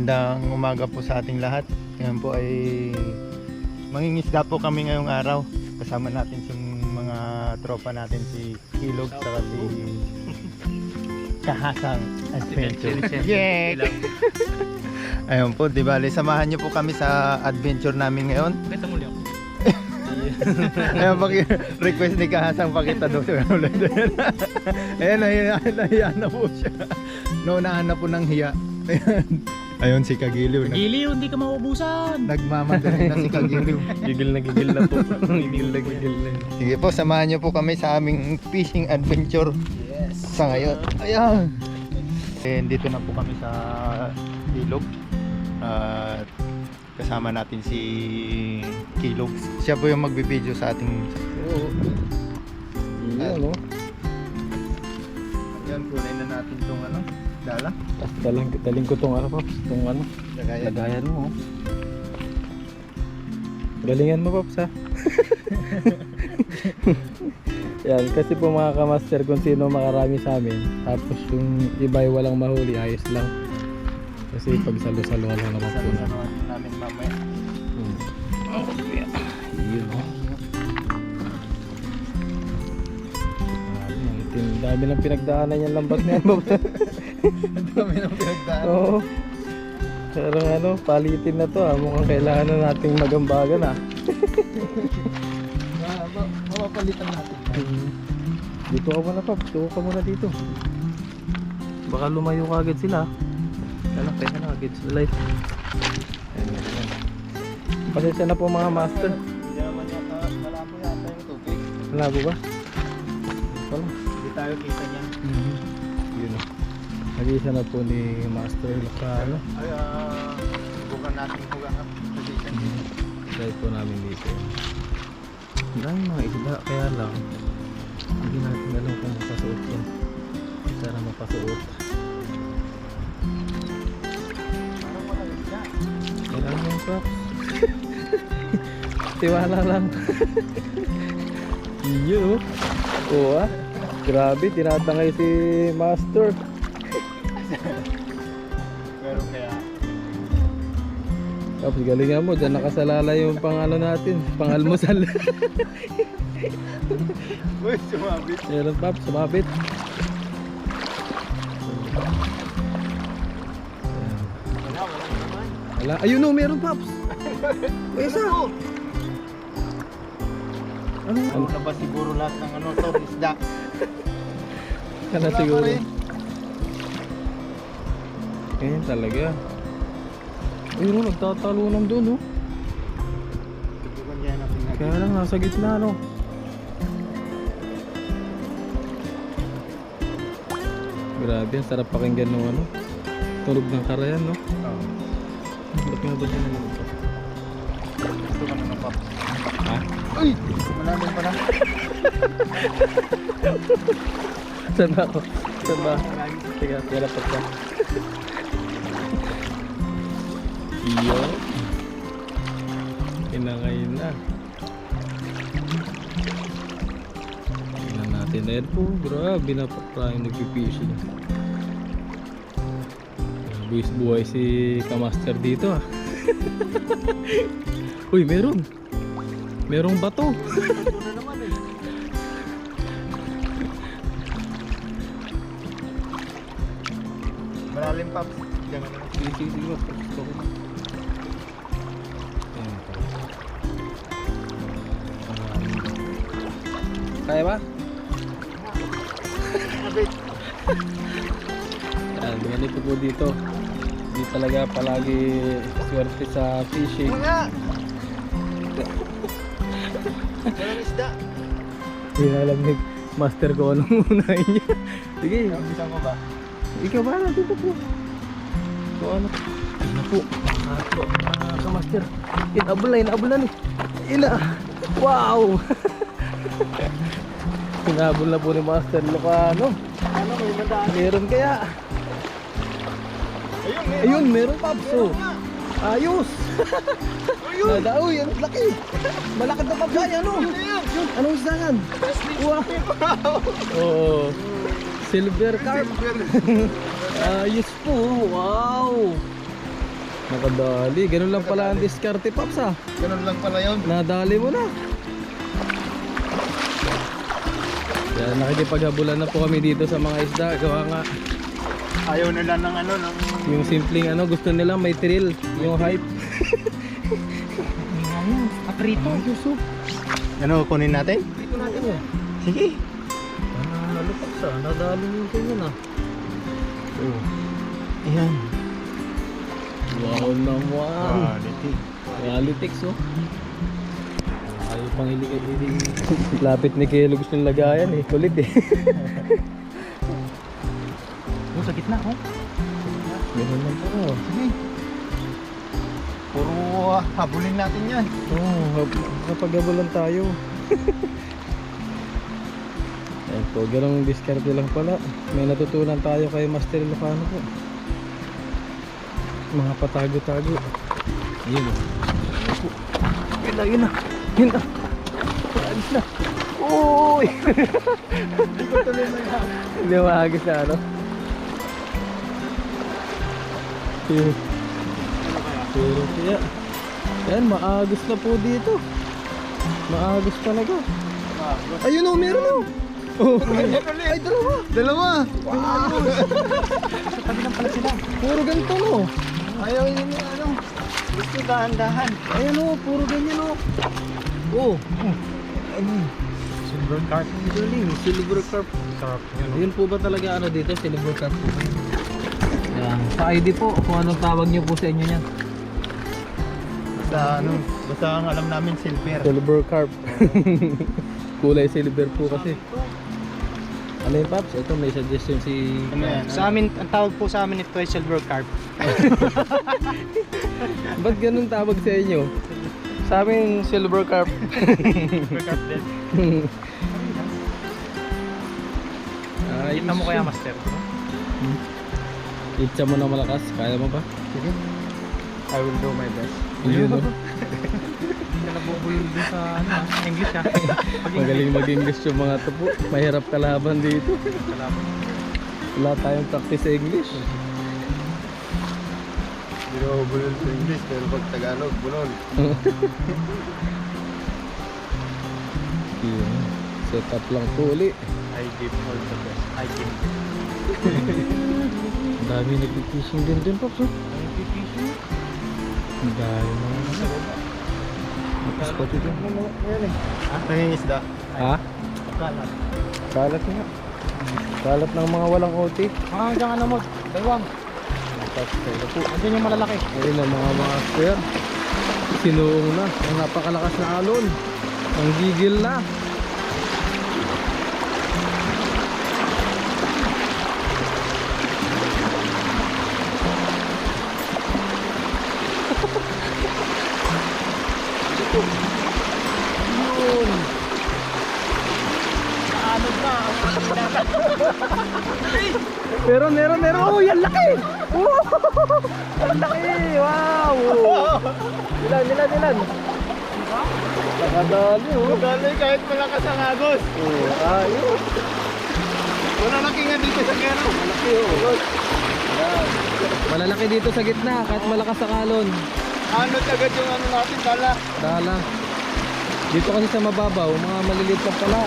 Magandang umaga po sa ating lahat. Ngayon po ay mangingisda po kami ngayong araw. Kasama natin si mga tropa natin si Kilog saka si Kahasang Adventure. Yeah! Ayun po, di bale, samahan niyo po kami sa adventure namin ngayon. Kita muli ako. Ayun, paki- request ni Kahasang pakita daw sa ulit. Ayun, nahiya, na po siya. Naunaan na po ng hiya. Ayun, Ayun si Kagiliw. Nag- Giliw, hindi ka mauubusan. Nagmamadali na si Kagiliw. Gigil na gigil na po. gigil na gigil na. Sige po, samahan niyo po kami sa aming fishing adventure sa ngayon. Ayan! And dito na po kami sa ilog. At kasama natin si Kilog. Siya po yung magbibideo sa ating... Oo. Iyan, no? Ayan, kulay na natin itong ano, dala. Tapos daling, daling ko tong ano pa, tong ano, Lagayan. lagayan mo. oh. Galingan mo, Pops, ha? Yan, kasi po mga kamaster kung sino makarami sa amin, tapos yung iba ay walang mahuli, ayos lang. Kasi pag salo-salo lang naman po na. Salo-saloan namin mamaya. Hmm. Oh, yeah. Yun, oh. Ang dami ng pinagdaanan yung lambat na yan. Ang dami ng pinagdaan. Oo. Parang ano, palitin na to ah. Mukhang kailangan na nating magambagan ah. Ma- ma- Mapapalitan natin. Dito ka muna pa, dito ka muna dito. Baka lumayo ka agad sila. Alam, kaya na agad sa light. Pasensya na po mga master. Hindi naman Hindi tayo kita niyan. Yun oh. Nag-isa na po ni Master Lucano. Ay, ah, subukan natin hugahan. Position. Try po namin dito. Ang dami mga isda, kaya lang hindi natin alam kung mapasuot yan. Sana mapasuot. Parang wala isda. Kailan mo yung props? Tiwala lang. Iyo. Oo ah. Grabe, tinatangay si Master. Pero kaya, Tapos galingan mo, dyan nakasalala yung pang ano natin, pang almusal. uy, sumabit. Meron pap, sumabit. Wala, wala naman. Wala. Ayun o, meron paps. May isa. Ano? Ano na ba siguro lahat ng ano to, isda? Ka na siguro. Ganyan talaga. Ayun o, nagtatalunan doon o. Subukan niya natin natin. Kaya lang, nasa gitna no. Grabe, ang sarap pakinggan ng ano. Tulog ng karayan no. Oo. Ba't nga ba siya naman ito? Gusto ka na ng pop. Ha? Uy! Malalim pa na. Saan ba ako? Saan ba? Tira pa ka. Iyo. Inangay na. Tingnan natin. Ayan po, grabe na pa tayong nagpipishing. Buwis buhay si Kamaster dito ah. Uy, meron. Merong bato. Malalim pa. Diyan ka na. Sige, sige, sige. Gusto ko na. Ayan po. Kaya ba? Abit. Yan, ganito po dito. Hindi talaga palagi swerte sa fishing. Mga! Walang isda. Hindi na alam ni master ko anong unahin niya. Sige, Bisa mo ba? Ikaw ba na dito po? So ano? Ano po? Ako, mga kamaster. Inabol na, inabol na ni. Ina! Wow! Inabol na po ni Master Lucano. Ano may mandaan? Meron kaya? Ayun, meron. Ayun, meron papso. nga. Ayos! Ayun! Nada, uy, ang laki! Malakad na pagkaya, ano? Anong isda yan? Wow! Oo. Silver carp. Ayos po, wow! Nakadali. Ganun lang pala ang diskarte, Paps ah. Ganun lang pala yun. Nadali mo na. Yan, nakikipaghabulan na po kami dito sa mga isda. Gawa nga, Ayaw nila ng ano, ng... yung simpleng ano, gusto nila may thrill. Yung hype. Aprito. Ano, kunin natin? Eh. Sige. Siya. Nadali yung ganyan ah. Oh. Ayan. Wow naman. Quality. Realitex oh. Ayaw pang ilig-ilig. Lapit ni Kelo gusto nyung lagayan eh. Kulit eh. Oh, sa gitna, oh. Ganun lang po. Oh, Sige. Puro ah, habulin natin yan. oh kapagabulan tayo. Ayan po, ganong diskarte lang pala. May natutunan tayo kay Master Lucano po. Mga patago-tago. Ayun oh. Yun na, yun na. Yun na. Agis na. Uy! Hindi ko tuloy na yan. Hindi maagis ano. Pero, kaya, yan, maagos na po dito. Maagos talaga. Ayun o, meron o. Ay, dalawa. Dalawa. Tabi lang pala sila. Puro ganito no. Ayaw yun yung ano. Gusto dahan-dahan. Ayan o, puro ganyan o. Oh, Silver carp. galing. Silver carp. Sarap yun. Yun po ba talaga ano dito? Silver carp po ba? Yan. Sa ID po, kung anong tawag niyo po sa inyo niyan. Basta ano, basta ang alam namin silver. Silver carp. Kulay silver po kasi. Ano yung Paps? Ito may suggestion si... Ano yan? Sa amin, ang tawag po sa amin ito ay silver carp. Ba't ganun tawag sa inyo? Sa amin, silver carp. Silver carp din. Ayos Kita mo kaya, master? Itcha mo na malakas. Kaya mo ba? Sige. I will do my best. Yun no? Hindi din sa ano, ah, English ah. Pag Magaling mag-English yung mga to po. Mahirap kalaban dito. Salamat. Wala tayong practice sa English. Hindi bulol sa English, pero pag Tagalog, bulol. Yun. Set up lang po uli. I give all the best. I give. Ang dami nag-fishing din dun, Pops. Oh. Ang dami mga spot ito. Ayan eh. Ito yung isda. Ha? Kalat. Kalat nga. Kalat ng mga walang OT. Ah, dyan ano mo. Dalawang. Tapos kayo po. Andyan yung malalaki. Ayun ang mga master. Sinuong na. Ang napakalakas na alon. Ang gigil na. Meron, meron, meron. Oh, yan laki. Wow. Ang laki. Wow. Ilan, ilan, ilan. Nakadali, oh. Dali kahit malakas ang agos. Oh, ayos. Wala laki nga dito sa kero. Malaki, oh. Malalaki dito sa gitna, kahit malakas ang alon. Ano agad yung ano natin, dala. Dala. Dito kasi sa mababaw, mga maliliit lang pala.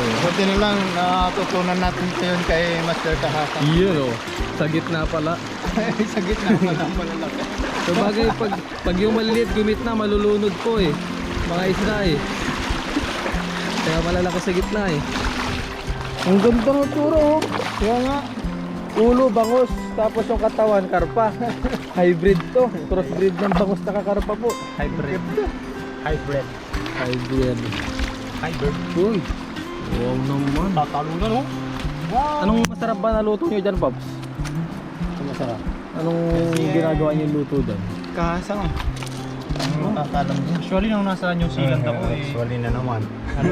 Buti na lang natutunan natin ito yun kay Master Kahaka. Yun, oh. Sa gitna pala. sa gitna pala malalaki. So bagay, pag, pag yung maliliit gumit na, malulunod po eh. Mga isda eh. Kaya malalaki sa gitna eh. Ang ganda ng tsura oh. Kaya nga. Ulo, bangus. Tapos yung katawan, karpa. Hybrid to. Crossbreed ng bangus na kakarpa po. Hybrid. Hybrid. Hybrid. Hybrid. Uy. Wow naman. Tatalunan oh. Wow. Anong masarap ba na luto nyo dyan, Pops? Ano masarap? Anong ginagawa nyo luto dyan? Kahasa ko. Ano nakakalam niya? Usually nung nasa New Zealand ako eh. Actually na naman. Ano?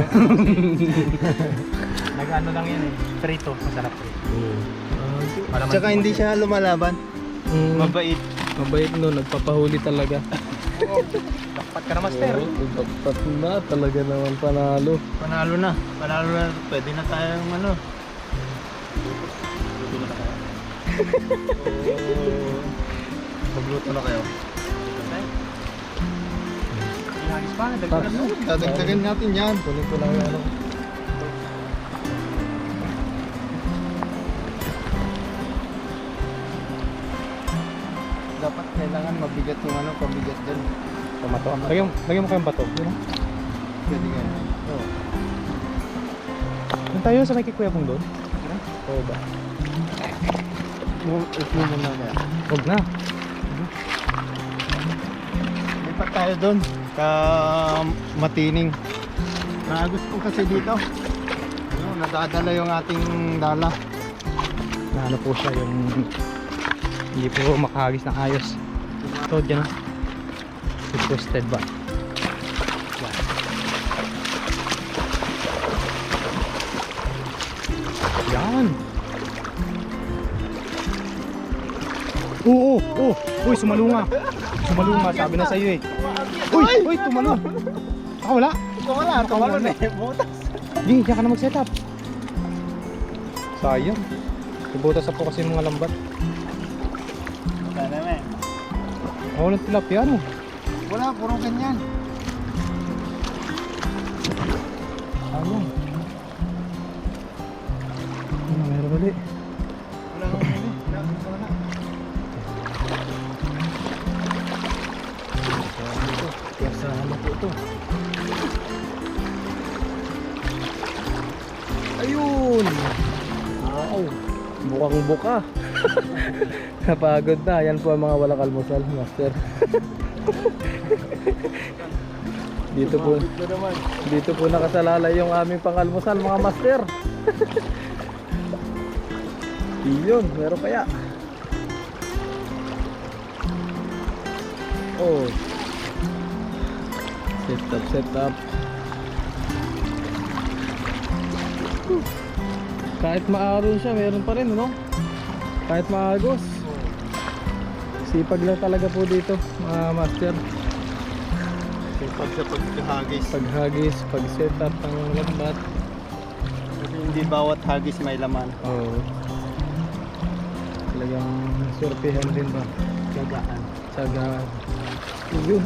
Nag-ano lang yan eh. Prito. Masarap prito. Malaman Tsaka hindi siya lumalaban. Mm, Mabait. mabait no, nagpapahuli talaga. Dapat ka na master. Oo, na talaga naman panalo. Panalo na. Panalo na. Pwede na tayong ano. Magluto na kayo. Ihagis pa, dagdagan mo. Dadagdagan natin yan. Kunin ko lang yung ano. Dapat kailangan mabigat yung ano, pabigat din. Tomato. Lagyan, lagyan mo kayong bato. Yun. Pwede nga. Oo. Doon tayo sa may kay Kuya Pong doon. Oo ba? Ito mo na yan. Huwag na. Lipat tayo doon. Ka matining. Nagus ko kasi dito. Ano, nadadala yung ating dala. Na ano po siya yung hindi po makahagis ng ayos. Ito dyan. Twisted ba? Yan. Oo, oo, oo. Uy, sumalunga. Sumalunga, sabi na sa'yo eh. Uy, uy, tumalong. Ako wala. Wala, wala na eh. Butas. Di, diyan ka na mag-set up. Sayang. Ibutas po kasi yung mga lambat. Ako walang tilapia, ano? Wala, puro ganyan. Sayang. Ano, meron ulit. Wala naman yun. Wala, wala. Piyasahan na po ito. Ayun! Wow! Bukang buka. Napagod na. Yan po ang mga walang almusal, master. dito po, dito po nakasalalay yung aming pangalmusal, mga master. Iyon, meron kaya. Oh. Set up, set up. Kahit maaron siya, meron pa rin, no? Kahit maagos. Sipag lang talaga po dito, mga master. Sipag sa pagkahagis. Paghagis, pag-set up ng lambat. Kasi hindi bawat hagis may laman. Oo. Talagang sortihan din ba? Gagaan. Saga. Yun.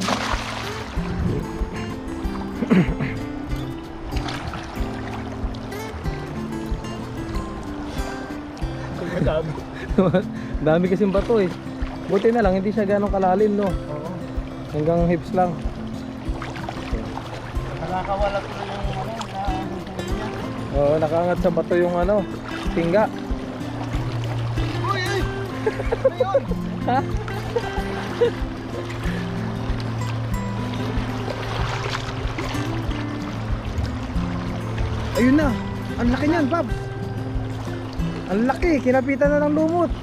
Dami kasing bato eh. Buti na lang, hindi siya ganong kalalim no. Oo. Hanggang hips lang. Nakakawala ko na yung ano, na. Oo, nakaangat sa bato yung ano, tingga. Uy, uy! Ha? Ayun na. Ang laki niyan, Bob. Ang laki, kinapitan na ng lumot.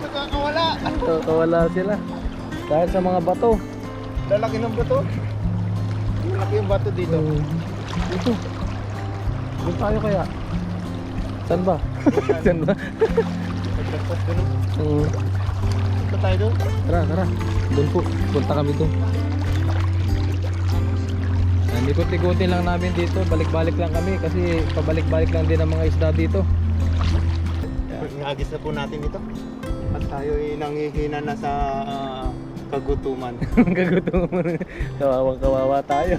Nakakawala. Kawala sila. Dahil sa mga bato. Lalaki ng bato. Malaki yung bato dito. So, dito. Doon tayo kaya. Saan ba? Saan ba? Pagkagpas ganun. Ito tayo doon. tara, tara. Doon po. Punta kami doon. Hindi ko tigutin lang namin dito. Balik-balik lang kami kasi pabalik-balik lang din ang mga isda dito. Pagngagis na po natin ito. At tayo ay nangihina na sa ah, kagutuman. Rin. Kawawang kawawa tayo.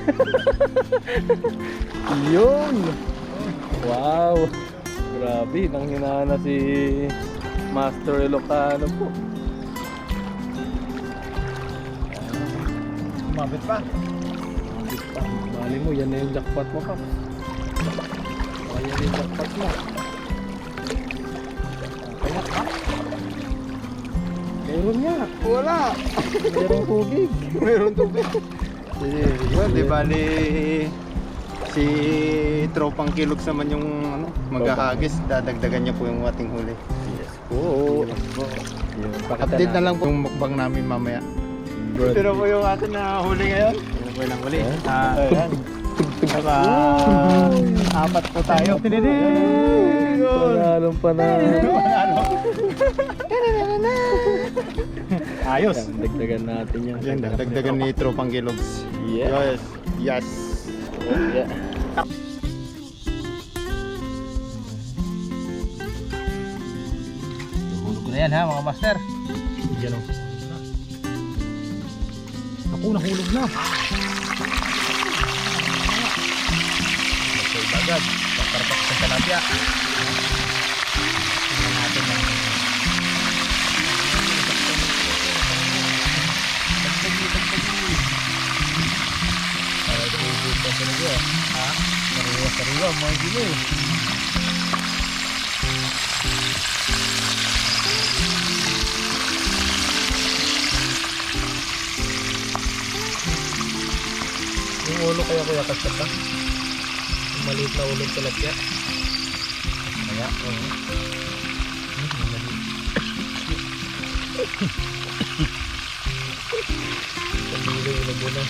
Yun! Wow! Grabe, nang hinana si Master Ilocano po. Umabit pa. Bali mo, yan na yung jackpot mo, Paps. Oh, yan yung jackpot mo. Kaya, ha? Meron nga. Wala. Merong tubig. Meron tubig. Yun, di bali si Tropang Kilogs naman yung ano, maghahagis, dadagdagan niya po yung ating huli. Yes pakita Update na lang po yung mukbang namin mamaya. Ito na po yung atin na huli ngayon. Ito po yung huli. Ah, ayan. Naka apat po tayo. Panalong panalo. Ayos. Dagdagan natin yan. Yan, dagdagan ni Tropang Kilogs. Yeah. Yes. Yes. Yeah. Ko na yan ha mga master. Diyan o. Ako nahulog na. Okay, bagad. Pagkarpak sa talapya. Tingnan natin ang bubog pa talaga. Ha? Sariwa-sariwa, mga gilo. Yung ulo kaya kuya kasya pa. Yung maliit na ulo tilapia. Kaya. Hmm, yung maliit. Yung labo na.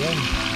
Yan.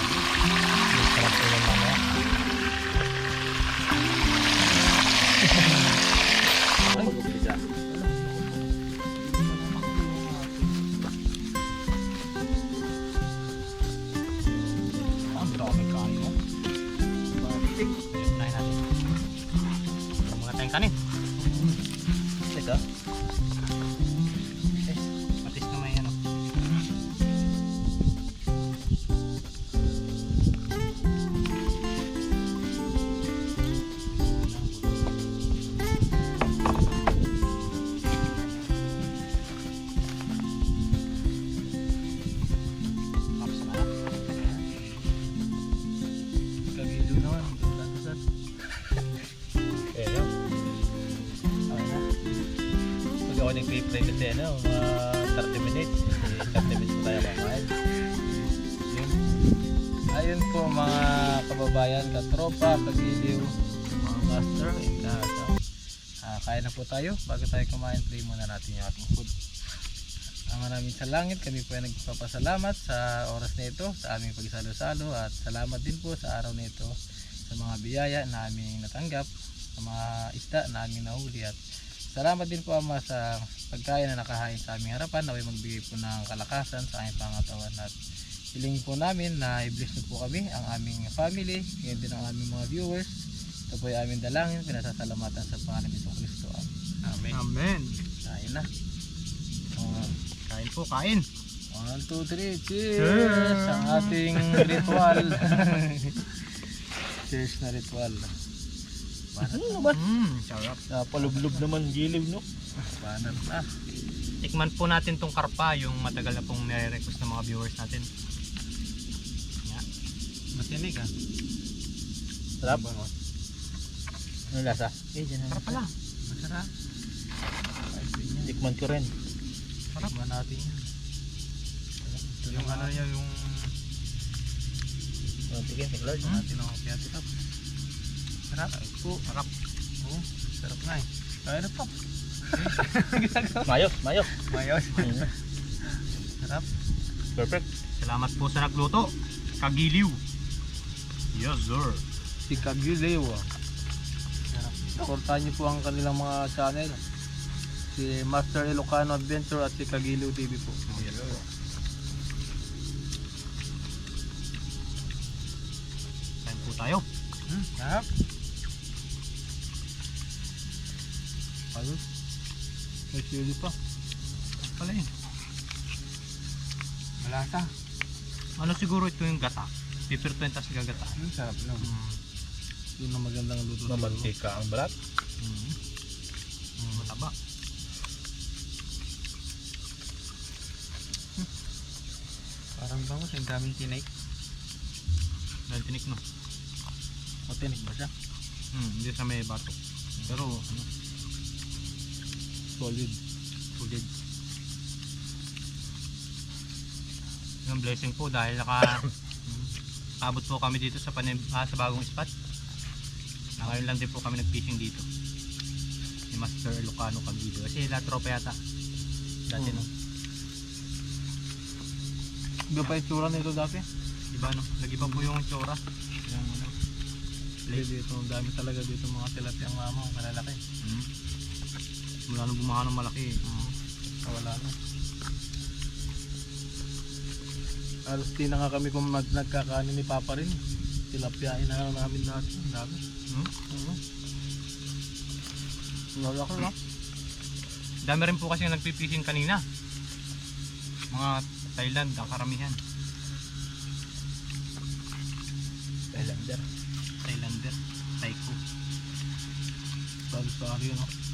Nag-play kasi ano, mga 30 minutes. eh, 30 minutes pa tayo kakain. Yun. Ayun po mga kababayan, katropa, kagiliw, mga master, and kasa. Ah, kain na po tayo. Bago tayo kumain, play muna natin yung ating food. Ang maraming sa langit, kami po ay nagpapasalamat sa oras na ito, sa aming pagsalo-salo at salamat din po sa araw na ito sa mga biyaya na aming natanggap, sa mga isda na aming nahuli at salamat din po Ama sa pagkain na nakahain sa aming harapan na magbigay po ng kalakasan sa aming pangatawan at hilingin po namin na i-bless po kami, ang aming family, ngayon din ang aming mga viewers. Ito po ay aming dalangin, pinasasalamatan sa pangalan ni Kristo. Amen. Amen. Kain na. Oh, kain po, kain. 1, 2, 3, cheers! Cheers! Ang ating ritual. cheers na ritual. Na ba? Mm, sarap. Napalublob naman giliw no? Banat na. Tikman po natin tong karpa, yung matagal na pong nire-request ng mga viewers natin. Yeah. Matinig ah. Sarap. Ano lasa? Eh, dyan na. Karpa lang. Masarap. Tikman ko rin. Sarap. Tikman natin yan. Yung ano niya, yung Ano, Lord. Hmm? natin ang kaya titap. Sarap. Po. Sarap. Oo. Sarap nga eh. Na pa. Mayo, mayo. Mayos. Mm. Sarap. Perfect. Salamat po sa nagluto. Kagiliw. Yes sir. Si Kagiliw. Sarap. Supportahan niyo po ang kanilang mga channel. Si Master Ilocano Adventure at si Kagiliw TV po. Kain po tayo. Hmm, sarap. Ayos. May chili pa. Pala yun. Malasa. Ano siguro ito yung gata? Pipirtuin tas gagata. Hmm, sarap no. Mm. Yun ang magandang luto. Mamantika ang balat. Mm. Mm, mataba. Parang bangus, ang daming tinake. Dahil tinik no. O tinik ba siya? Mm, hindi sa may bato. Pero ano, Solid. sulit. Yung blessing po dahil naka abot po kami dito sa panim, ah, sa bagong spot. Ngayon lang din po kami nag-fishing dito. Ni Master Lucano Cabido. Kasi la tropa yata. Dati Mm. no. Iba pa yung tsura nito dati? Diba no? Nag-iba po yung tsura. Yung ano. Dito, ang dami talaga dito mga tilapia ang mama, ang malalaki. Mm. Mula nung bumaha ng malaki. Oo. Wala na. Alos di na nga kami kung mag nagkakanin ni Papa rin. Tilapia inaano namin dati. Ang dami. Hmm? Ano? Lalaki na. Dami rin po kasi yung nagpipishing kanina. Mga Thailand, ang karamihan. Thailander. Thailander, Taiko. Sali-sali no.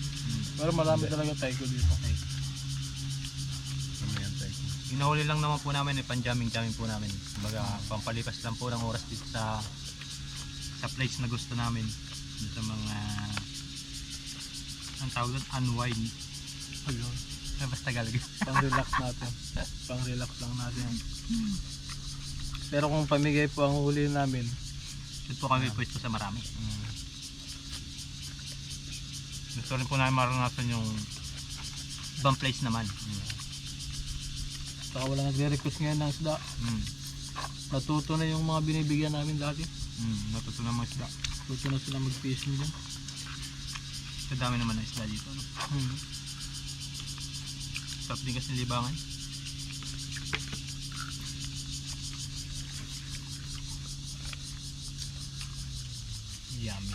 Pero marami talaga tayo dito. Ano? Inahuli lang naman po namin, eh, panjamming-jamming po namin. Kumbaga, pampalipas lang po ng oras dito sa sa place na gusto namin. Dito sa mga ang tawag doon, unwind. Ayun. Eh, basta galag. Pang relax natin. Pang relax lang natin. Pero kung pamigay po ang huli namin, Dito po kami pwesto sa marami. Gusto rin po namin maranasan yung ibang place naman. saka wala nagre-request ngayon ng isda. Mm. Natuto na yung mga binibigyan namin dati. Mm. Natutunan mga isda. Natuto na sila mag-fishing dyan. Sa dami naman ng isda dito. No? Hmm. Sarap din kasi libangan. Yummy.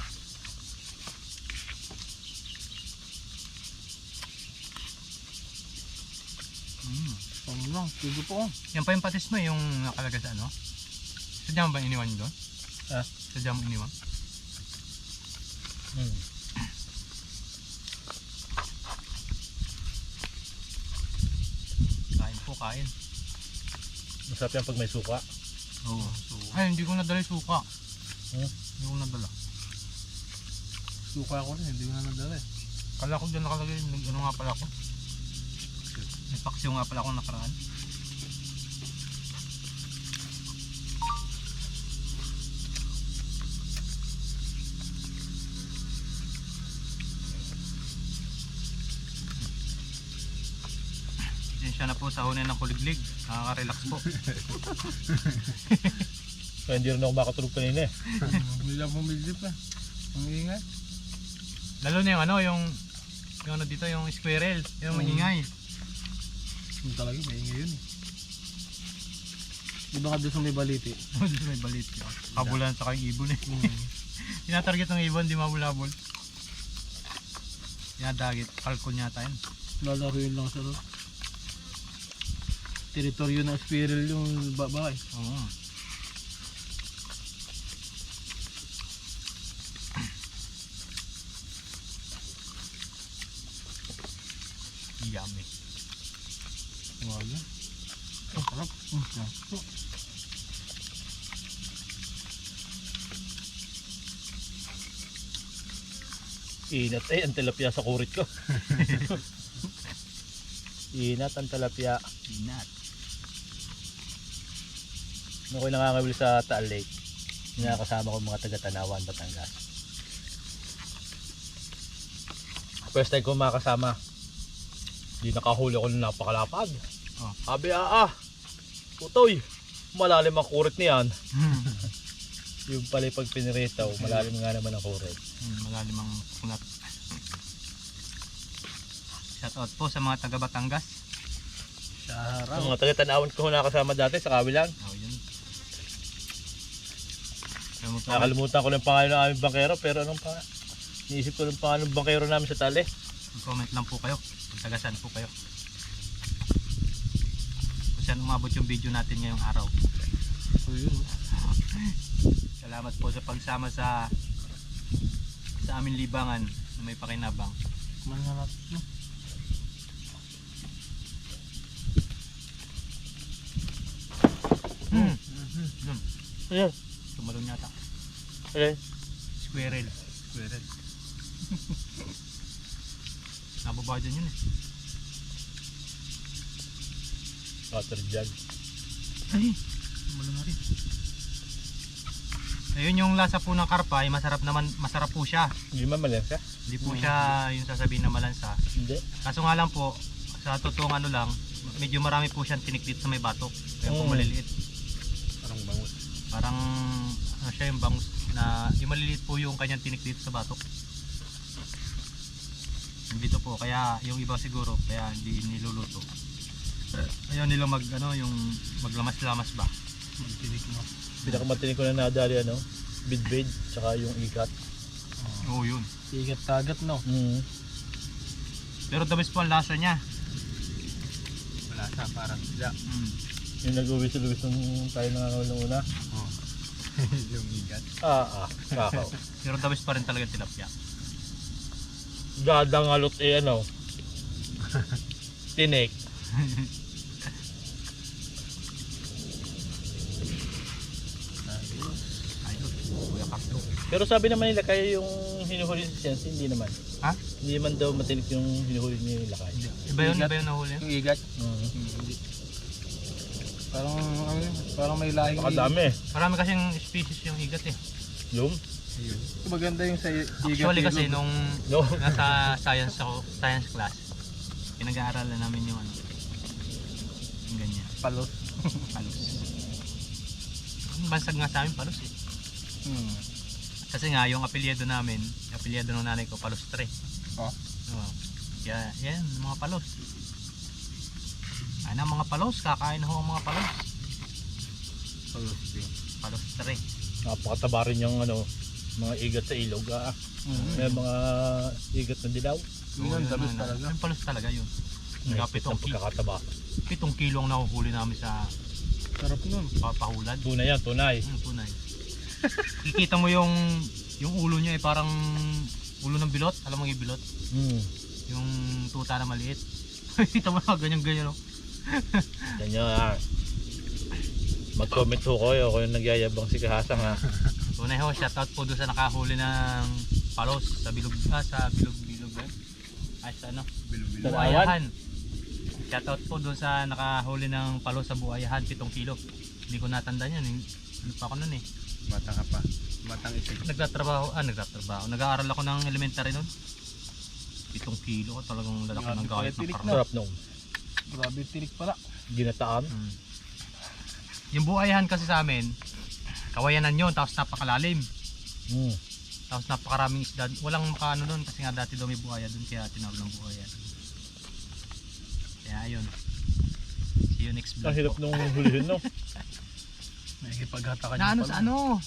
Mm. Ano lang, sige po. Yan pa yung patis mo yung nakalagay sa ano? Sadya mo ba iniwan yun doon? Ah? Sadya mo iniwan? Hmm. Kain po, kain. Masarap yan pag may suka. Oo. Ay, hindi ko nadala yung suka. Hmm? Hindi ko nadala. Suka ko rin, hindi ko na nadala eh. Kala ko dyan nakalagay, nag- ano nga pala ako? May paksiw nga pala ako nakaraan. Pasensya na po sa hunin ng kuliglig. Nakaka-relax po. Kaya hindi rin ako makatulog kanina eh. Hindi lang pumilip eh. Ang ingay. Lalo na yung ano, yung yung ano dito, yung squirrel, yung Mm. maingay. Yung talaga, may ingay yun eh. Di ba nga doon sa may baliti? Dito may balit yun. Kabulan sa kayong ibon eh. Hmm. Tinatarget ng ibon, di mabulabol. Tinadagit, kalkon yata yun. Lalaro yun lang sa loob. Teritoryo ng squirrel yung babae. Oo. Yummy. Wala. Ang sarap. Ang sarap. Inat eh, ang tilapia sa kurit ko. Inat ang tilapia. Peanut. Nung ako'y nangangawil sa Taal Lake, nakakasama ko mga taga-Tanawan, Batangas. First time ko makasama, di nakahuli ako ng napakalapad. Oh. Sabi, ah, ah, putoy, malalim ang kurit niyan. Yung pala pag piniritaw, malalim nga naman ang kurit. Hmm, malalim ang kunat. Shout out po sa mga taga Batangas. Sa Ang mga taga-Tanawan ko nakasama dati sa kabilang. Oh, Nakalimutan ko lang pangalan ng aming bangkero, pero anong pa? Niisip ko lang pangalan ng bangkero namin sa tali. Comment lang po kayo. Kung taga saan po kayo. Kung saan umabot yung video natin ngayong araw. So yun, Salamat po sa pagsama sa sa aming libangan na may pakinabang. Mangarap no? Hmm. Yun. Ayan, Tumalon yata. Ayan. Squirrel. Squirrel. Nababa dyan yun eh. Water jug. Ay! Tumalon na rin. Ayun yung lasa po ng karpa ay masarap naman, masarap po siya. Hindi man malansa? Hindi po siya yung sasabihin na malansa. Hindi. Kaso nga lang po, sa totoong ano lang, medyo marami po siyang tiniklit sa may batok. Kaya po Mm. maliliit. Parang bangus. Parang ano siya yung bangus na yung maliliit po yung kanyang tinik dito sa batok. Dito po, kaya yung iba siguro, kaya hindi niluluto. Ayaw nila mag ano, yung maglamas-lamas ba? Magtinik mo. Pinakamatinig ko na nadali ano, bidbid, tsaka yung ikat. Oo yun. Igat kagat no. Mm. Pero the best po ang lasa niya. Malasa, parang sila. Mm. Yung nag-uwis-uwis nung tayo nangangaw una. yung igat. Ah, ah, kakaw. Pero the best pa rin talaga tilapia. Dadangalot eh ano. Tinik. Pero sabi naman nila kaya yung hinuhuli ni Sense, hindi naman. Ha? Hindi naman daw matinik yung hinuhuli ni Lakay. Iba yun, iba yun nahuli. Yung igat. Mm. Parang parang may lahing Pakadami. Marami kasing species yung igat eh. Yung? Maganda yung sa igat. Actually kasi nung No. nasa science ako, science class, pinag-aaralan namin yung ano, yung ganyan, palos. palos. Ang Bansag nga sa amin, palos eh. Hmm. Kasi nga, yung apelyido namin, yung apelyido ng nanay ko, palos 3. Oh. Oo. Kaya, yan, mga palos. Ano, mga palos, kakain ho ang mga palos. Yun. Palos 3. Napakataba rin yung ano, mga igat sa ilog. Ah. May mga igat na dilaw. Yun ang dabis talaga. Yung palos talaga yun. May Mga pitong, pagkakataba. pitong kilo ang nahuhuli namin sa Sarap nun. papahulad. Tunay yan, tunay. Hmm, tunay. Kikita mo yung yung ulo niya ay parang ulo ng bilot. Alam mo yung bilot? Mm. Yung tuta na maliit. Kita mo na ganyan-ganyan. No? Ganyan. Mag-comment ho kayo kung yung nagyayabang si Kahasang ha. Tunay ho, shoutout po doon sa nakahuli ng palos sa bilog, ah, sa bilog-bilog yun? Ay, sa ano? Bilog-bilog. Buayahan. Shoutout po doon sa nakahuli ng palos sa Buayahan, 7 kilo. Hindi ko natandaan yan. eh. Ano pa ako nun eh. Bata ka pa. Batang isip. Nagtatrabaho, ah, nagtatrabaho. Nag-aaral ako ng elementary nun. 7 kilo, talagang lalaki ng gayat ng. Sarap nung Grabe tinik pala. ginataan. Mm. Yung buhayahan kasi sa amin, kawayanan yun, tapos napakalalim. Mm. Tapos napakaraming isda. Walang makaano doon kasi nga dati daw may buhaya doon kaya tinawag ng buhaya. Kaya ayun. See you next vlog Ang hirap nung hulihin no. Nakikipaghatakan Na ano sa ano?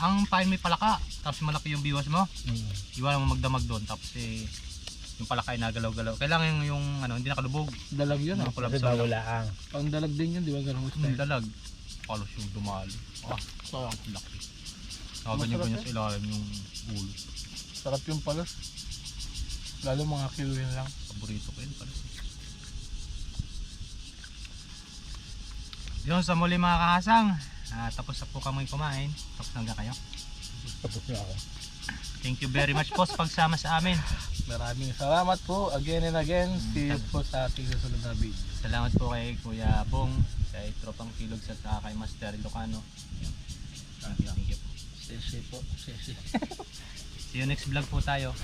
Ang pain may palaka, tapos malaki yung biwas mo. Mm. Iwan mo magdamag doon, tapos eh, yung palaka ay nagalaw-galaw. Kailangan yung, yung ano, hindi nakalubog. Dalag yun ah. Yung kulab Kasi sa bawala ang. Dalag din yun, di ba? Ganun Yung style. dalag. Palos yung dumali. Ah, Sarap. laki. Nakaganyan-ganyan sa ilalim yung ulo. Sarap yung palos. Lalo mga kiluhin lang. Paborito ko yun palos. Yun sa muli mga kahasang. Ah, tapos na po kami kumain. Tapos na kayo. Tapos na ako. Thank you very much po sa pagsama sa amin. Maraming salamat po again and again. See you po sa ating susunod na video. Salamat po kay Kuya Bong, kay Tropang Kilog sa saka kay Master Ilocano. Yun. Thank you, thank you po. Sesi po. Sesi. See you next vlog po tayo.